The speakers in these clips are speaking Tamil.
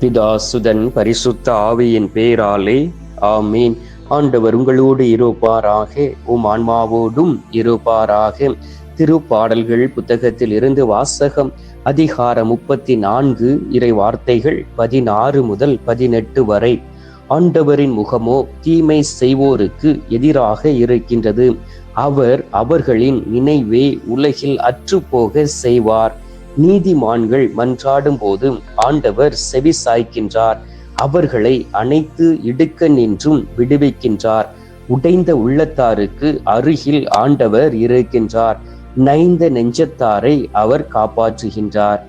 பிதாசுதன் பரிசுத்த ஆவியின் பேராலே ஆமீன். ஆண்டவர் உங்களோடு இருப்பாராக உம் ஆன்மாவோடும் இருப்பாராக. திருப்பாடல்கள் புத்தகத்தில் இருந்து வாசகம் அதிகாரம் முப்பத்தி நான்கு இறை வார்த்தைகள் பதினாறு முதல் பதினெட்டு வரை. ஆண்டவரின் முகமோ தீமை செய்வோருக்கு எதிராக இருக்கின்றது. அவர் அவர்களின் நினைவே உலகில் அற்றுப்போக செய்வார். நீதிமான்கள் மன்றாடும் போது ஆண்டவர் செவி சாய்க்கின்றார் அவர்களை அனைத்து இடுக்க நின்றும் விடுவிக்கின்றார். உடைந்த உள்ளத்தாருக்கு அருகில் ஆண்டவர் இருக்கின்றார். நைந்த நெஞ்சத்தாரை அவர் காப்பாற்றுகின்றார்.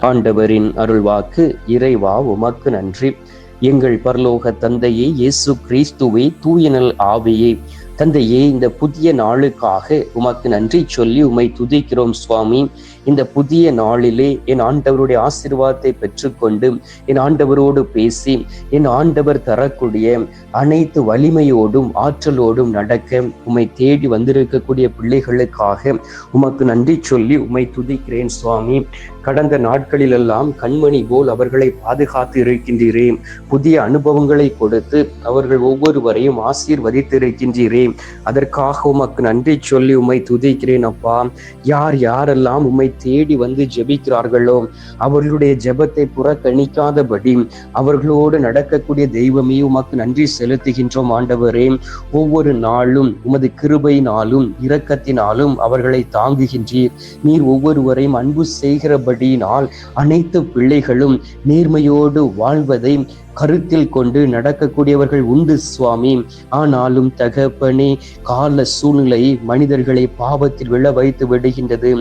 ஆண்டவரின் அருள்வாக்கு இறைவா உமக்கு நன்றி. எங்கள் பரலோக தந்தையே இயேசு கிறிஸ்துவே தூயனல் ஆவியே. தந்தையே இந்த புதிய நாளுக்காக உமக்கு நன்றி சொல்லி உமை துதிக்கிறோம் சுவாமி. இந்த புதிய நாளிலே என் ஆண்டவருடைய ஆசீர்வாதத்தை பெற்றுக்கொண்டு என் ஆண்டவரோடு பேசி என் ஆண்டவர் தரக்கூடிய அனைத்து வலிமையோடும் ஆற்றலோடும் நடக்க உம்மை தேடி வந்திருக்கக்கூடிய பிள்ளைகளுக்காக உமக்கு நன்றி சொல்லி உம்மை துதிக்கிறேன் சுவாமி. கடந்த நாட்களிலெல்லாம் கண்மணி போல் அவர்களை பாதுகாத்து இருக்கின்றேன் புதிய அனுபவங்களை கொடுத்து அவர்கள் ஒவ்வொருவரையும் ஆசீர்வதித்திருக்கின்றீரே அதற்காக உமக்கு நன்றி சொல்லி உம்மை துதிக்கிறேன் அப்பா. யார் யாரெல்லாம் உம்மை தேடி வந்து ஜெபிக்கிறார்களோ அவர்களுடைய ஜெபத்தை புறக்கணிக்காதபடி அவர்களோடு நடக்கக்கூடிய தெய்வமே உமக்கு நன்றி செலுத்துகின்றோம் ஆண்டவரே. ஒவ்வொரு நாளும் உமது கிருபையினாலும் இரக்கத்தினாலும் அவர்களை தாங்குகின்றீர். நீர் ஒவ்வொருவரையும் அன்பு செய்கிறபடியினால் அனைத்து பிள்ளைகளும் நேர்மையோடு வாழ்வதை கருத்தில் கொண்டு நடக்கக்கூடியவர்கள் உண்டு சுவாமி. ஆனாலும் தகப்பனே கால சூழ்நிலை மனிதர்களை பாவத்தில் விழ வைத்து விடுகின்றது.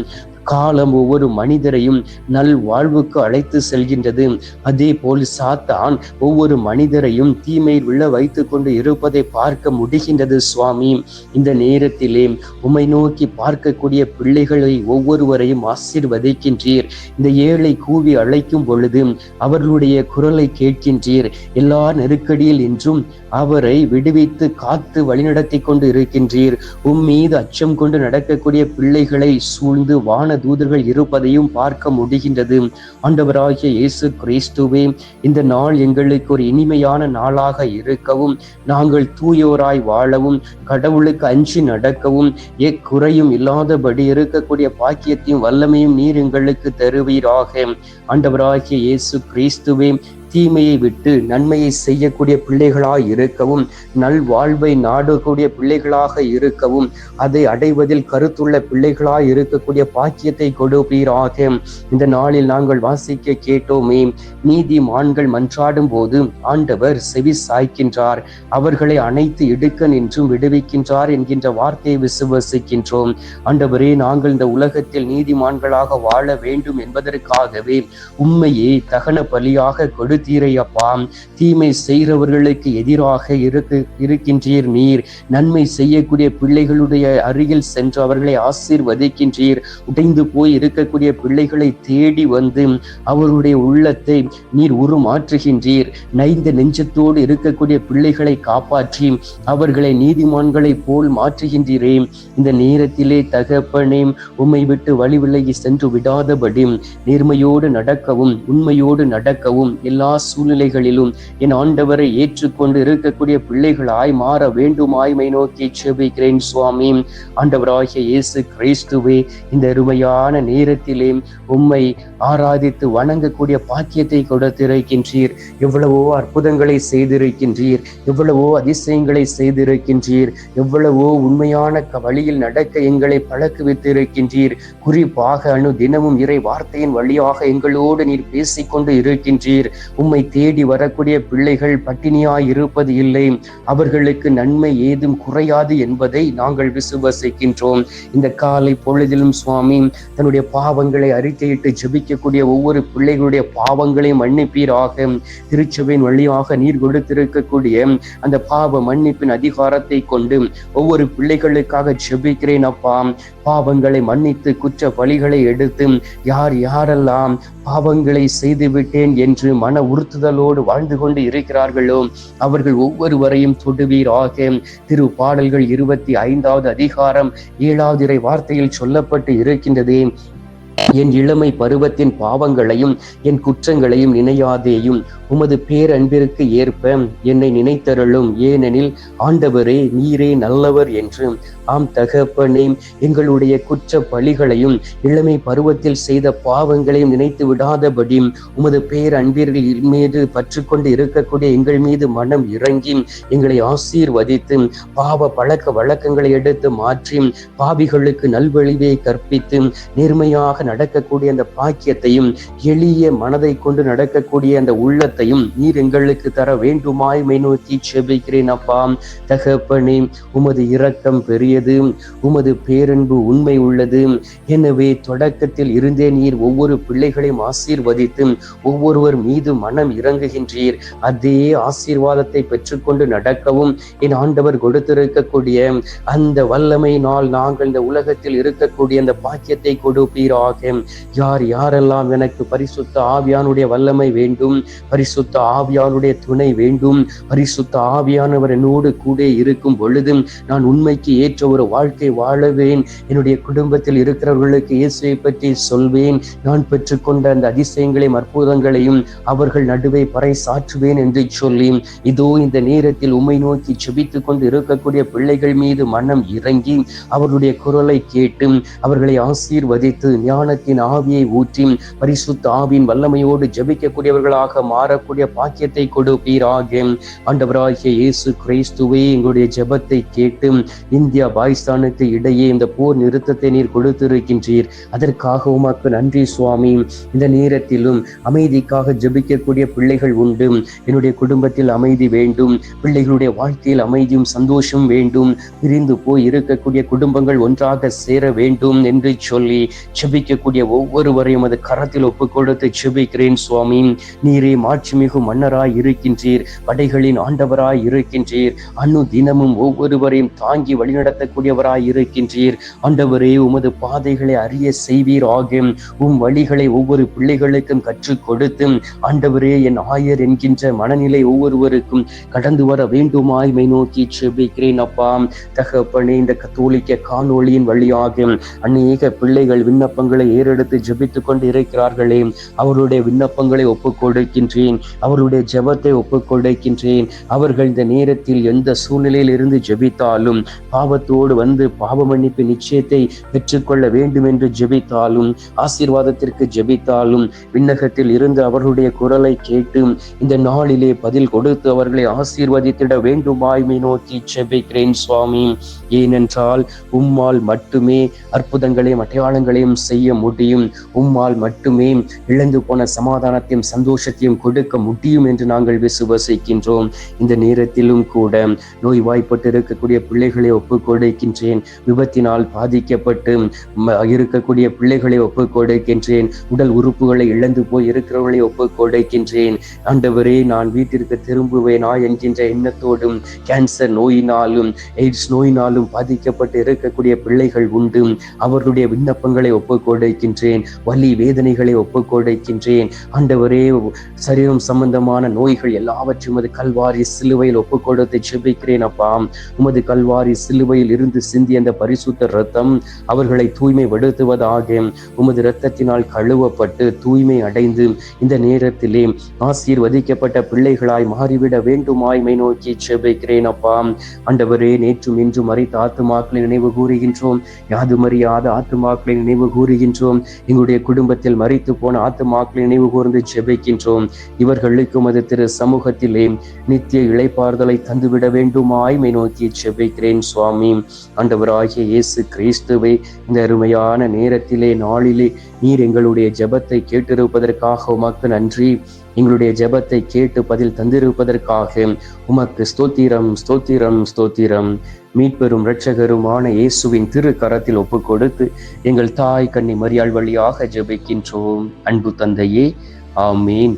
காலம் ஒவ்வொரு மனிதரையும் நல் வாழ்வுக்கு அழைத்து செல்கின்றது. அதே போல் சாத்தான் ஒவ்வொரு மனிதரையும் தீமையில் விழ வைத்து கொண்டு இருப்பதை பார்க்க முடிகின்றது சுவாமி. இந்த நேரத்திலே உமை நோக்கி பார்க்கக்கூடிய பிள்ளைகளை ஒவ்வொருவரையும் ஆசிர்வதிக்கின்றீர். இந்த ஏழை கூவி அழைக்கும் பொழுது அவர்களுடைய குரலை கேட்கின்றீர். எல்லா நெருக்கடியில் இன்றும் அவரை விடுவித்து காத்து வழிநடத்தி கொண்டு இருக்கின்றீர். உம் மீது அச்சம் கொண்டு நடக்கக்கூடிய பிள்ளைகளை சூழ்ந்து வான தூதர்கள் இருப்பதையும் பார்க்க முடிகின்றது. ஆண்டவராகிய இயேசு கிறிஸ்துவே இந்த நாள் எங்களுக்கு ஒரு இனிமையான நாளாக இருக்கவும் நாங்கள் தூயோராய் வாழவும் கடவுளுக்கு அஞ்சு நடக்கவும் எக்குறையும் இல்லாதபடி இருக்கக்கூடிய பாக்கியத்தையும் வல்லமையும் நீர் எங்களுக்கு தருவீராக. ஆண்டவராகிய இயேசு கிறிஸ்துவே தீமையை விட்டு நன்மையை செய்யக்கூடிய பிள்ளைகளாய் இருக்கவும் நல் வாழ்வை நாடக்கூடிய பிள்ளைகளாக இருக்கவும் அதை அடைவதில் கருத்துள்ள பிள்ளைகளாய் இருக்கக்கூடிய பாக்கியத்தை கொடுப்பீராக. இந்த நாளில் நாங்கள் வாசிக்க கேட்டோமே நீதி மான்கள் மன்றாடும் போது ஆண்டவர் செவி சாய்க்கின்றார். அவர்களை அனைத்து இடுக்க நின்றும் விடுவிக்கின்றார் என்கின்ற வார்த்தையை விசுவசிக்கின்றோம். ஆண்டவரே நாங்கள் இந்த உலகத்தில் நீதிமான்களாக வாழ வேண்டும் என்பதற்காகவே உண்மையை தகன பலியாக கொடு கொடுத்தீரையப்பா தீமை செய்கிறவர்களுக்கு எதிராக இருக்கு இருக்கின்றீர் நீர். நன்மை செய்யக்கூடிய பிள்ளைகளுடைய அருகில் சென்று அவர்களை ஆசீர்வதிக்கின்றீர். உடைந்து போய் இருக்கக்கூடிய பிள்ளைகளை தேடி வந்து அவருடைய உள்ளத்தை நீர் உருமாற்றுகின்றீர். நைந்த நெஞ்சத்தோடு இருக்கக்கூடிய பிள்ளைகளை காப்பாற்றி அவர்களை நீதிமான்களை போல் மாற்றுகின்றீரே. இந்த நேரத்திலே தகப்பனே உம்மை விட்டு வழி விலகி சென்று விடாதபடி நேர்மையோடு நடக்கவும் உண்மையோடு நடக்கவும் எல்லா எல்லா சூழ்நிலைகளிலும் என் ஆண்டவரை ஏற்றுக்கொண்டு இருக்கக்கூடிய பிள்ளைகளாய் மாற வேண்டுமாய்மை நோக்கி செபிக்கிறேன் சுவாமி. ஆண்டவராகிய இயேசு கிறிஸ்துவே இந்த அருமையான நேரத்திலே உம்மை ஆராதித்து வணங்கக்கூடிய பாக்கியத்தை கொடுத்திருக்கின்றீர். எவ்வளவோ அற்புதங்களை செய்திருக்கின்றீர் எவ்வளவோ அதிசயங்களை செய்திருக்கின்றீர் எவ்வளவோ உண்மையான வழியில் நடக்க எங்களை பழக்குவித்திருக்கின்றீர். குறிப்பாக அணு தினமும் இறை வார்த்தையின் வழியாக எங்களோடு நீர் பேசிக்கொண்டு இருக்கின்றீர். உம்மை தேடி வரக்கூடிய பிள்ளைகள் பட்டினியாய் இருப்பது இல்லை. அவர்களுக்கு நன்மை ஏதும் குறையாது என்பதை நாங்கள் விசுவசிக்கின்றோம். இந்த காலை பொழுதிலும் சுவாமி தன்னுடைய பாவங்களை அறிக்கையிட்டு ஜபிக்கக்கூடிய ஒவ்வொரு பிள்ளைகளுடைய பாவங்களையும் மன்னிப்பீராக. திருச்சபையின் வழியாக நீர் கொடுத்திருக்கக்கூடிய அந்த பாவ மன்னிப்பின் அதிகாரத்தை கொண்டு ஒவ்வொரு பிள்ளைகளுக்காக ஜெபிக்கிறேன் அப்பா. பாவங்களை மன்னித்து குற்ற வழிகளை எடுத்து யார் யாரெல்லாம் பாவங்களை செய்து விட்டேன் என்று மன உறுத்துதலோடு வாழ்ந்து கொண்டு இருக்கிறார்களோ? அவர்கள் ஒவ்வொருவரையும் தொடுவீராக. திரு பாடல்கள் இருபத்தி ஐந்தாவது அதிகாரம் ஏழாவது இறை வார்த்தையில் சொல்லப்பட்டு இருக்கின்றதே. என் இளமை பருவத்தின் பாவங்களையும் என் குற்றங்களையும் நினையாதேயும். உமது பேரன்பிற்கு ஏற்ப என்னை நினைத்தருளும். ஏனெனில் ஆண்டவரே நீரே நல்லவர் என்று ஆம் தகப்பனே எங்களுடைய குற்ற பழிகளையும் இளமை பருவத்தில் செய்த பாவங்களையும் நினைத்து விடாதபடி உமது பேரன்பிர்கள் மீது பற்றுக்கொண்டு இருக்கக்கூடிய எங்கள் மீது மனம் இறங்கி எங்களை ஆசீர்வதித்து பாவ பழக்க வழக்கங்களை எடுத்து மாற்றி பாவிகளுக்கு நல்வழிவை கற்பித்து நேர்மையாக நடக்கக்கூடிய அந்த பாக்கியத்தையும் எளிய மனதை கொண்டு நடக்கக்கூடிய அந்த உள்ளத்தையும் நீர் எங்களுக்கு தர வேண்டுமாய் நோக்கி செபிக்கிறேன் அப்பா. தகப்பனே உமது இரக்கம் பெரியது உமது பேரன்பு உண்மை உள்ளது. எனவே தொடக்கத்தில் இருந்தே நீர் ஒவ்வொரு பிள்ளைகளையும் ஆசீர்வதித்து ஒவ்வொருவர் மீது மனம் இறங்குகின்றீர். அதே ஆசீர்வாதத்தை பெற்றுக்கொண்டு நடக்கவும் என் ஆண்டவர் கொடுத்திருக்கக்கூடிய அந்த வல்லமையினால் நாங்கள் இந்த உலகத்தில் இருக்கக்கூடிய அந்த பாக்கியத்தை கொடுப்பீராக. யார் யாரெல்லாம் எனக்கு பரிசுத்த ஆவியானுடைய வல்லமை வேண்டும் பரிசு பரிசுத்த ஆவியானுடைய துணை வேண்டும். பரிசுத்த ஆவியானவர் என்னோடு கூட இருக்கும் பொழுது நான் உண்மைக்கு ஏற்ற ஒரு வாழ்க்கை வாழவேன். என்னுடைய குடும்பத்தில் இருக்கிறவர்களுக்கு இயேசுவை பற்றி சொல்வேன். நான் பெற்றுக்கொண்ட அந்த அதிசயங்களையும் அற்புதங்களையும் அவர்கள் நடுவே பறை சாற்றுவேன் என்று சொல்லி இதோ இந்த நேரத்தில் உண்மை நோக்கி செபித்துக் கொண்டு இருக்கக்கூடிய பிள்ளைகள் மீது மனம் இறங்கி அவர்களுடைய குரலை கேட்டு அவர்களை ஆசீர்வதித்து ஞானத்தின் ஆவியை ஊற்றி பரிசுத்த ஆவியின் வல்லமையோடு ஜபிக்கக்கூடியவர்களாக மாற வரக்கூடிய பாக்கியத்தை கொடுப்பீராக ஆண்டவராகிய இயேசு கிறிஸ்துவை எங்களுடைய ஜெபத்தை கேட்டு இந்தியா பாகிஸ்தானுக்கு இடையே இந்த போர் நிறுத்தத்தை நீர் கொடுத்திருக்கின்றீர். அதற்காக உமக்கு நன்றி சுவாமி. இந்த நேரத்திலும் அமைதிக்காக ஜபிக்கக்கூடிய பிள்ளைகள் உண்டு. என்னுடைய குடும்பத்தில் அமைதி வேண்டும். பிள்ளைகளுடைய வாழ்க்கையில் அமைதியும் சந்தோஷம் வேண்டும். பிரிந்து போய் இருக்கக்கூடிய குடும்பங்கள் ஒன்றாக சேர வேண்டும் என்று சொல்லி ஜபிக்கக்கூடிய ஒவ்வொருவரையும் அது கரத்தில் ஒப்புக் கொடுத்து செபிக்கிறேன் சுவாமி. நீரே மாற்றி மாட்சிமிகு மன்னராய் இருக்கின்றீர் படைகளின் ஆண்டவராய் இருக்கின்றீர் அன்னு தினமும் ஒவ்வொருவரையும் தாங்கி வழிநடத்தக்கூடியவராய் இருக்கின்றீர். ஆண்டவரே உமது பாதைகளை அறிய செய்வீர் ஆகும் உம் வழிகளை ஒவ்வொரு பிள்ளைகளுக்கும் கற்றுக் கொடுத்து ஆண்டவரே என் ஆயர் என்கின்ற மனநிலை ஒவ்வொருவருக்கும் கடந்து வர வேண்டுமாய் மை நோக்கி செபிக்கிறேன் அப்பா. தகப்பனே இந்த கத்தோலிக்க காணொளியின் வழியாகும் அநேக பிள்ளைகள் விண்ணப்பங்களை ஏறெடுத்து ஜெபித்துக் கொண்டு இருக்கிறார்களே அவருடைய விண்ணப்பங்களை ஒப்புக் கொடுக்கின்றேன் அவருடைய ஜெபத்தை ஒப்புக்கொடுக்கின்றேன். அவர்கள் இந்த நேரத்தில் எந்த சூழ்நிலையில் இருந்து ஜெபித்தாலும் பாவத்தோடு வந்து பாவ மன்னிப்பு நிச்சயத்தை பெற்றுக்கொள்ள வேண்டும் என்று ஜெபித்தாலும் ஆசீர்வாதத்திற்கு ஜெபித்தாலும் விண்ணகத்தில் இருந்து அவர்களுடைய குரலை கேட்டு இந்த நாளிலே பதில் கொடுத்து அவர்களை ஆசீர்வதித்திட வேண்டுமாய்மை நோக்கி ஜெபிக்கிறேன் சுவாமி. ஏனென்றால் உம்மால் மட்டுமே அற்புதங்களையும் அடையாளங்களையும் செய்ய முடியும். உம்மால் மட்டுமே இழந்து போன சமாதானத்தையும் சந்தோஷத்தையும் கொடுக்க முடியும் என்று நாங்கள் விசுவசிக்கின்றோம். இந்த நேரத்திலும் கூட நோய் வாய்ப்பட்டு இருக்கக்கூடிய பிள்ளைகளை ஒப்புக்கொடுக்கின்றேன். விபத்தினால் பாதிக்கப்பட்டு இருக்கக்கூடிய பிள்ளைகளை ஒப்புக்கொடுக்கின்றேன். உடல் உறுப்புகளை இழந்து போய் இருக்கிறவர்களை ஒப்புக்கொடுக்கின்றேன். ஆண்டவரே நான் வீட்டிற்கு திரும்புவேனா என்கின்ற எண்ணத்தோடும் கேன்சர் நோயினாலும் எய்ட்ஸ் நோயினாலும் பாதிக்கப்பட்டு இருக்கக்கூடிய பிள்ளைகள் உண்டு. அவர்களுடைய விண்ணப்பங்களை ஒப்புக்கொடுக்கின்றேன். வலி வேதனைகளை ஒப்புக்கொடுக்கின்றேன். ஆண்டவரே ஆண்டவரே இருதயம் சம்பந்தமான நோய்கள் எல்லாவற்றையும் உமது கல்வாரி சிலுவையில் ஒப்புக் கொடுத்து செபிக்கிறேன் அப்பா. உமது கல்வாரி சிலுவையில் இருந்து சிந்தி அந்த பரிசுத்த ரத்தம் அவர்களை தூய்மைப்படுத்துவதாக உமது இரத்தத்தினால் கழுவப்பட்டு தூய்மை அடைந்து இந்த நேரத்திலே ஆசீர்வதிக்கப்பட்ட பிள்ளைகளாய் மாறிவிட வேண்டுமாய்மை நோக்கி செபிக்கிறேன் அப்பா. ஆண்டவரே நேற்றும் இன்றும் மறைத்த ஆத்துமாக்களை நினைவு கூறுகின்றோம். யாது மறியாத ஆத்துமாக்களை நினைவு கூறுகின்றோம். எங்களுடைய குடும்பத்தில் மறித்து போன ஆத்துமாக்களை நினைவு கூர்ந்து செபிக்கின்றோம் இவர்களுக்கு உமது திரு சமூகத்திலே. நித்திய இளைப்பாறுதலை தந்துவிட வேண்டுமாய்மை நோக்கி ஜெபிக்கிறேன் சுவாமி. ஆண்டவராகிய இயேசு கிறிஸ்துவை இந்த அருமையான நேரத்திலே நாளிலே நீர் எங்களுடைய ஜெபத்தை கேட்டிருப்பதற்காக உமக்கு நன்றி. எங்களுடைய ஜெபத்தை கேட்டு பதில் தந்திருப்பதற்காக உமக்கு ஸ்தோத்திரம் ஸ்தோத்திரம் ஸ்தோத்திரம். மீட்பெரும் இரட்சகருமான இயேசுவின் திரு கரத்தில் ஒப்புக் கொடுத்து எங்கள் தாய் கண்ணி மரியாள் வழியாக ஜெபிக்கின்றோம். அன்பு தந்தையே ஆமீன்.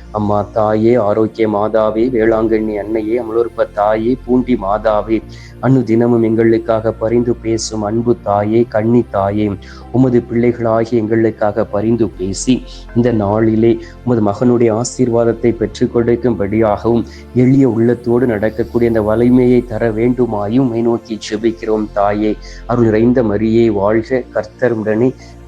அம்மா தாயே ஆரோக்கிய மாதாவே வேளாங்கண்ணி அன்னையே அமலோற்ப தாயே பூண்டி மாதாவே அன்னு தினமும் எங்களுக்காக பரிந்து பேசும் அன்பு தாயே கண்ணி தாயே உமது பிள்ளைகளாகி எங்களுக்காக பரிந்து பேசி இந்த நாளிலே உமது மகனுடைய ஆசீர்வாதத்தை பெற்றுக் கொடுக்கும்படியாகவும் எளிய உள்ளத்தோடு நடக்கக்கூடிய அந்த வலிமையை தர வேண்டுமாயும் மை நோக்கி செபிக்கிறோம் தாயே. அருள் நிறைந்த மரியே வாழ்க கர்த்தருடனே